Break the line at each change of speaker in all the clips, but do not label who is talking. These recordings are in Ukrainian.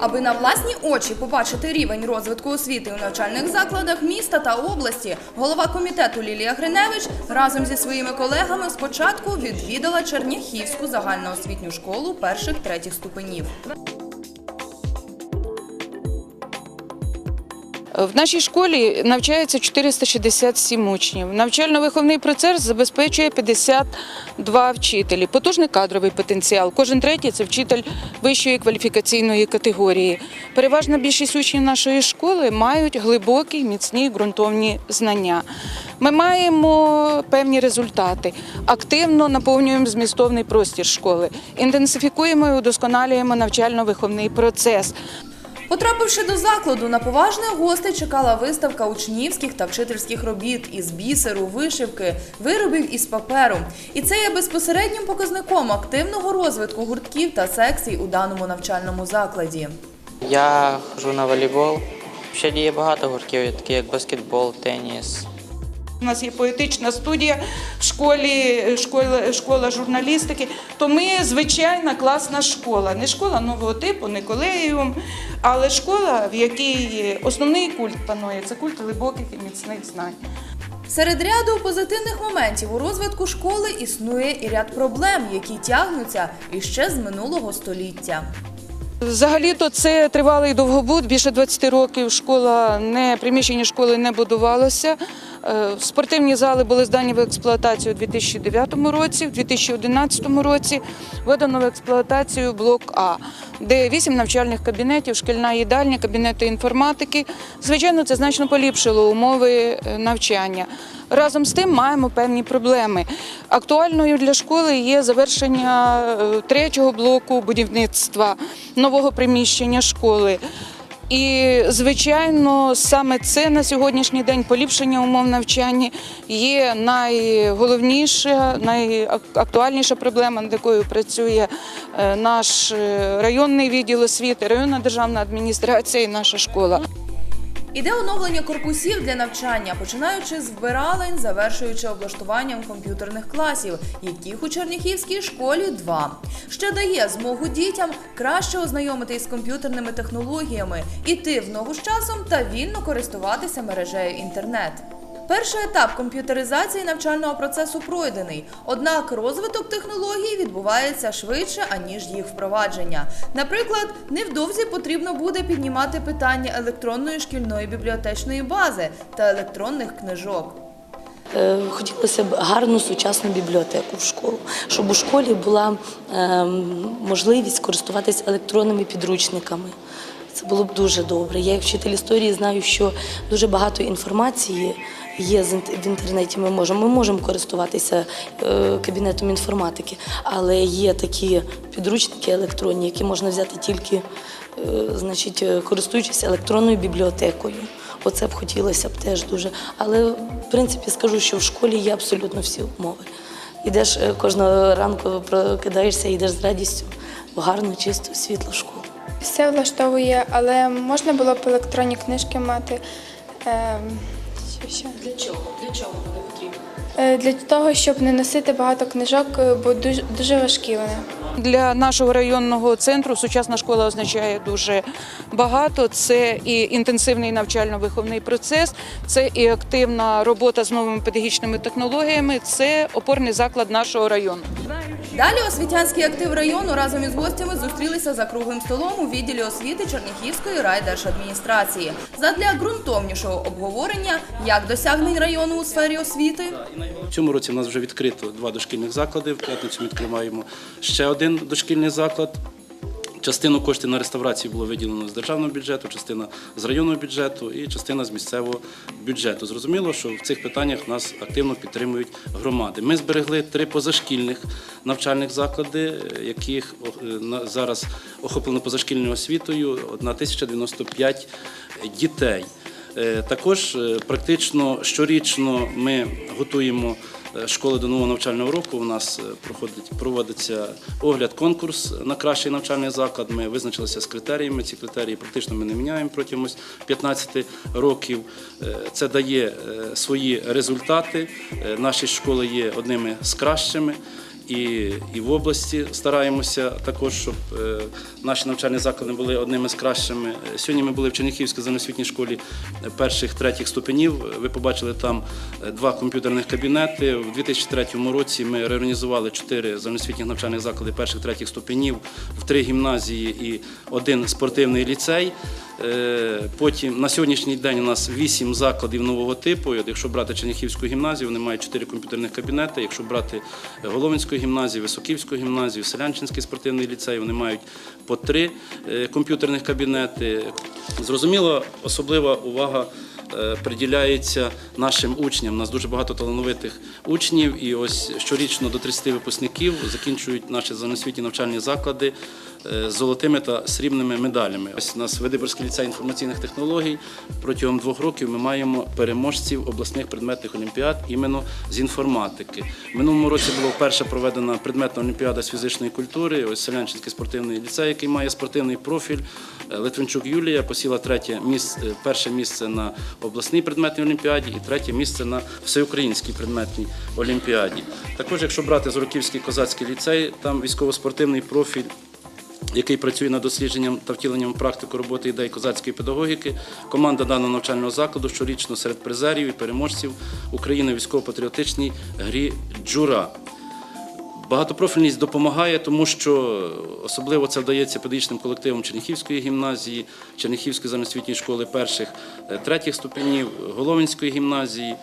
Аби на власні очі побачити рівень розвитку освіти у навчальних закладах міста та області, голова комітету Лілія Гриневич разом зі своїми колегами спочатку відвідала Черняхівську загальноосвітню школу перших третіх ступенів.
В нашій школі навчається 467 учнів. Навчально-виховний процес забезпечує 52 вчителі. Потужний кадровий потенціал. Кожен третій це вчитель вищої кваліфікаційної категорії. Переважна більшість учнів нашої школи мають глибокі, міцні ґрунтовні знання. Ми маємо певні результати. Активно наповнюємо змістовний простір школи, інтенсифікуємо і удосконалюємо навчально-виховний процес.
Потрапивши до закладу, на поважних гостей чекала виставка учнівських та вчительських робіт із бісеру, вишивки, виробів із паперу. І це є безпосереднім показником активного розвитку гуртків та секцій у даному навчальному закладі.
Я хожу на волейбол. Ще є багато гуртків, такі як баскетбол, теніс.
У нас є поетична студія в школі, школа, школа журналістики. То ми звичайна класна школа. Не школа нового типу, не колегіум, але школа, в якій основний культ панує це культ глибоких і міцних знань.
Серед ряду позитивних моментів у розвитку школи існує і ряд проблем, які тягнуться іще з минулого століття.
Взагалі-то це тривалий довгобуд. Більше 20 років школа не приміщення школи не будувалося. Е, Спортивні зали були здані в експлуатацію у 2009 році, в 2011 році введено в експлуатацію блок А, де вісім навчальних кабінетів, шкільна їдальня, кабінети інформатики. Звичайно, це значно поліпшило умови е, навчання. Разом з тим маємо певні проблеми. Актуальною для школи є завершення е, третього блоку будівництва нового приміщення школи. І, звичайно, саме це на сьогоднішній день поліпшення умов навчання є найголовніша, найактуальніша проблема, над якою працює е, наш е, районний відділ освіти, районна державна адміністрація і наша школа.
Іде оновлення корпусів для навчання, починаючи з вбиралень, завершуючи облаштуванням комп'ютерних класів, яких у Черніхівській школі два. Ще дає змогу дітям краще ознайомитись з комп'ютерними технологіями, іти в ногу з часом та вільно користуватися мережею інтернет. Перший етап комп'ютеризації навчального процесу пройдений, однак розвиток технологій відбувається швидше, аніж їх впровадження. Наприклад, невдовзі потрібно буде піднімати питання електронної шкільної бібліотечної бази та електронних книжок.
Е, Хотілося б гарну сучасну бібліотеку в школу, щоб у школі була ем, можливість користуватися електронними підручниками. Це було б дуже добре. Я як вчитель історії знаю, що дуже багато інформації є в інтернеті. Ми можемо. Ми можемо користуватися е, кабінетом інформатики, але є такі підручники електронні, які можна взяти тільки, е, значить, е, користуючись електронною бібліотекою. Оце б хотілося б теж дуже. Але в принципі скажу, що в школі є абсолютно всі умови. Ідеш е, кожного ранку, прокидаєшся, йдеш з радістю в гарну, чисту, світлу школу.
Все влаштовує, але можна було б електронні книжки мати. Ем, ще?
Для чого? Для чого вони потрібні?
Е, Для того, щоб не носити багато книжок, е, бо дуже, дуже важкі вони.
Для нашого районного центру сучасна школа означає дуже багато. Це і інтенсивний навчально-виховний процес, це і активна робота з новими педагогічними технологіями. Це опорний заклад нашого району.
Далі освітянський актив району разом із гостями зустрілися за круглим столом у відділі освіти Черніхівської райдержадміністрації задля ґрунтовнішого обговорення як досягнень району у сфері освіти,
В цьому році в нас вже відкрито два дошкільних заклади. В п'ятницю відкриваємо ще один дошкільний заклад. Частину коштів на реставрацію було виділено з державного бюджету, частина з районного бюджету і частина з місцевого бюджету. Зрозуміло, що в цих питаннях нас активно підтримують громади. Ми зберегли три позашкільних навчальних заклади, яких зараз охоплено позашкільною освітою 1095 дітей. Е, Також е, практично щорічно ми готуємо школи до нового навчального року. У нас е, проходить проводиться огляд конкурс на кращий навчальний заклад. Ми визначилися з критеріями. Ці критерії практично ми не міняємо протягом ось 15 років. Е, Це дає е, свої результати. Е, Наші школи є одними з кращими. І, і в області стараємося також, щоб е, наші навчальні заклади були одними з кращими. Е, Сьогодні ми були в Черніхівській загальноосвітній школі е, перших третіх ступенів. Ви побачили там два комп'ютерних кабінети. У 2003 році ми реорганізували чотири загальноосвітніх навчальних заклади перших третіх ступенів, в три гімназії і один спортивний ліцей. Е, Потім на сьогоднішній день у нас вісім закладів нового типу. Якщо брати Черніхівську гімназію, вони мають чотири комп'ютерних кабінети. Якщо брати Головинську гімназію, Високівську гімназію, Селянчинський спортивний ліцей, вони мають по три е, комп'ютерних кабінети. Зрозуміло, особлива увага. е, Приділяється нашим учням. У нас дуже багато талановитих учнів, і ось щорічно до 30 випускників закінчують наші загальноосвітні навчальні заклади е, золотими та срібними медалями. Ось у нас Видиборський ліцей інформаційних технологій. Протягом двох років ми маємо переможців обласних предметних олімпіад іменно з інформатики. Минулому році була вперше проведена предметна олімпіада з фізичної культури. Ось Селянчинський спортивний ліцей, який має спортивний профіль. Е, Литвинчук Юлія посіла третє місце, перше місце на обласній предметній олімпіаді і третє місце на всеукраїнській предметній олімпіаді. Також, якщо брати Зороківський козацький ліцей, там військово-спортивний профіль який працює над дослідженням та втіленням практику роботи ідей козацької педагогіки. Команда даного навчального закладу щорічно серед призерів і переможців України військово-патріотичній грі Джура. Багатопрофільність допомагає, тому що особливо це вдається педагогічним колективам Черніхівської гімназії, Черніхівської загальноосвітньої школи перших, е, третіх ступенів, Головинської гімназії.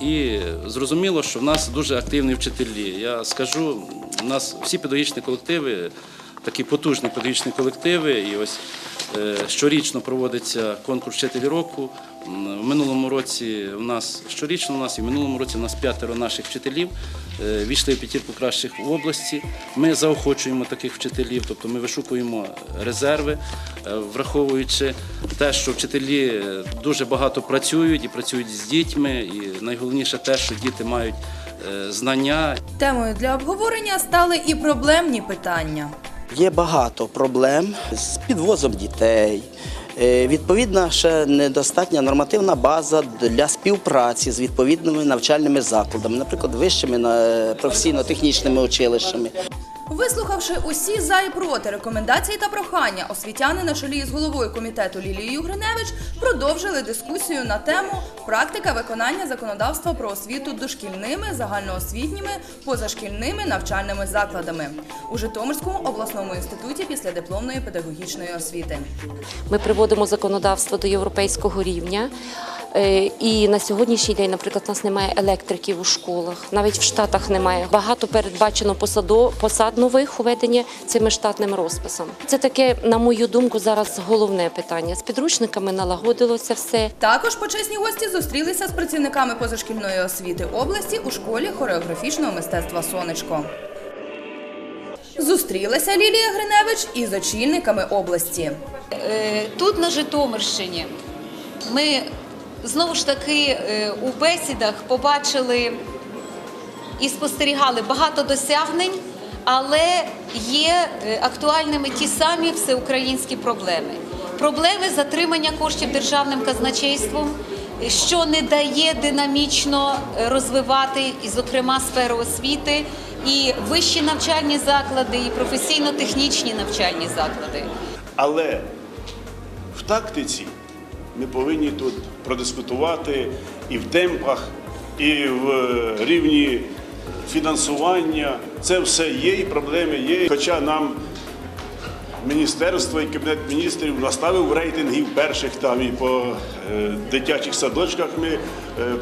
І зрозуміло, що в нас дуже активні вчителі. Я скажу, у нас всі педагогічні колективи, такі потужні педагогічні колективи, і ось е, щорічно проводиться конкурс вчителі року. В минулому році у нас щорічно у нас і в минулому році у нас п'ятеро наших вчителів е, війшли в п'ятірку кращих в області. Ми заохочуємо таких вчителів, тобто ми вишукуємо резерви, е, враховуючи те, що вчителі дуже багато працюють і працюють з дітьми. І найголовніше те, що діти мають знання
Темою для обговорення стали і проблемні питання.
Є багато проблем з підвозом дітей. Е, Відповідна ще недостатня нормативна база для співпраці з відповідними навчальними закладами, наприклад, вищими професійно-технічними училищами.
Вислухавши усі за і проти рекомендації та прохання, освітяни на чолі з головою комітету Лілією Гриневич продовжили дискусію на тему практика виконання законодавства про освіту дошкільними, загальноосвітніми, позашкільними навчальними закладами у Житомирському обласному інституті післядипломної педагогічної освіти.
Ми приводимо законодавство до європейського рівня. Е, І на сьогоднішній день, наприклад, у нас немає електриків у школах, навіть в штатах немає. Багато передбачено посадо, посад нових у ведення цими штатним розписом. Це таке, на мою думку, зараз головне питання. З підручниками налагодилося все.
Також почесні гості зустрілися з працівниками позашкільної освіти області у школі хореографічного мистецтва Сонечко. Зустрілася Лілія Гриневич із очільниками області.
Е, Тут на Житомирщині ми знову ж таки е, у бесідах побачили і спостерігали багато досягнень, але є е, актуальними ті самі всеукраїнські проблеми. Проблеми затримання коштів державним казначейством, що не дає динамічно е, розвивати, і, зокрема, сферу освіти, і вищі навчальні заклади, і професійно-технічні навчальні заклади.
Але в тактиці ми повинні тут продискутувати і в темпах, і в е, рівні фінансування. Це все є, і проблеми є. Хоча нам міністерство і кабінет міністрів наставив рейтингів перших там і по е, дитячих садочках ми е,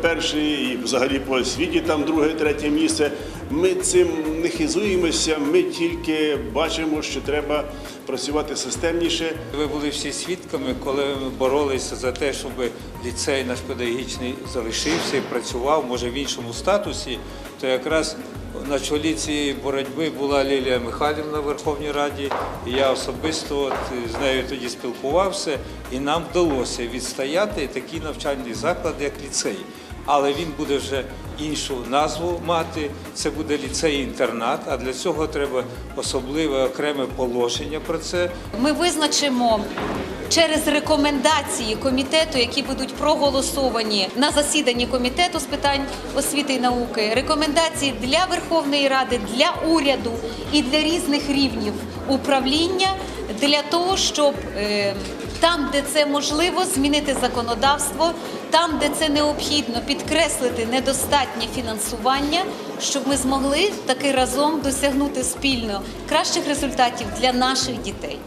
перші, і взагалі по освіті там друге, третє місце. Ми цим не хизуємося, ми тільки бачимо, що треба працювати системніше.
Ви були всі свідками, коли ми боролися за те, щоб ліцей наш педагогічний залишився і працював, може в іншому статусі, то якраз на чолі цієї боротьби була Лілія Михайлівна в Верховній Раді. І я особисто от з нею тоді спілкувався, і нам вдалося відстояти такі навчальні заклади, як ліцей. але він буде вже іншу назву мати. Це буде ліцей-інтернат. А для цього треба особливе окреме положення про це.
Ми визначимо через рекомендації комітету, які будуть проголосовані на засіданні комітету з питань освіти і науки. Рекомендації для Верховної Ради, для уряду і для різних рівнів управління для того, щоб е, там, де це можливо, змінити законодавство, там, де це необхідно, підкреслити недостатнє фінансування, щоб ми змогли таки разом досягнути спільно кращих результатів для наших дітей.